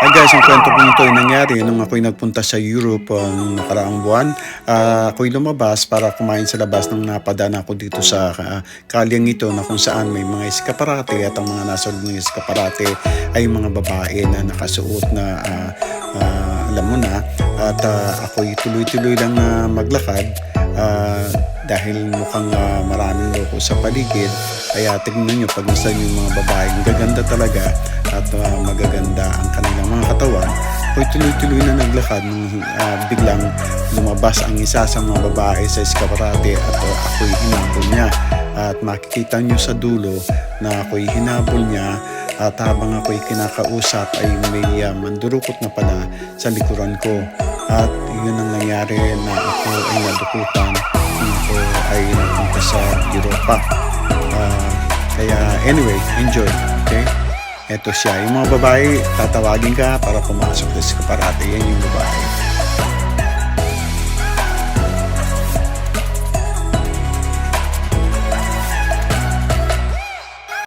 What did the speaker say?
Ay guys, ang kwento ko ito ay nangyari nung ako'y nagpunta sa Europe uh, nung nakaraang buwan. Ah, ako'y lumabas para kumain sa labas nang napadaan ako dito sa ah, kalyang ito na kung saan may mga eskaparate at ang mga nasa ng eskaparate ay mga babae na nakasuot na ah, ah, alam mo na. At ah, ako'y tuloy-tuloy lang na maglakad ah, dahil mukhang ah, maraming loko sa paligid. Kaya tignan nyo pag nasa yung mga babae ang gaganda talaga at ah, magaganda ang kanilang mga katawan ako'y tuloy-tuloy na naglakad nung ah, biglang lumabas ang isa sa mga babae sa eskaparate at ah, ako'y hinabol niya at makikita nyo sa dulo na ako'y hinabol niya at habang ako'y kinakausap ay may uh, mandurukot na pala sa likuran ko. At yun ang nangyari na ako ay nadukutan nung ako ay napunta sa Europa. Ah, kaya anyway, enjoy. Okay? Ito siya. Yung mga babae, tatawagin ka para pumasok sa kaparate. Yan yung babae.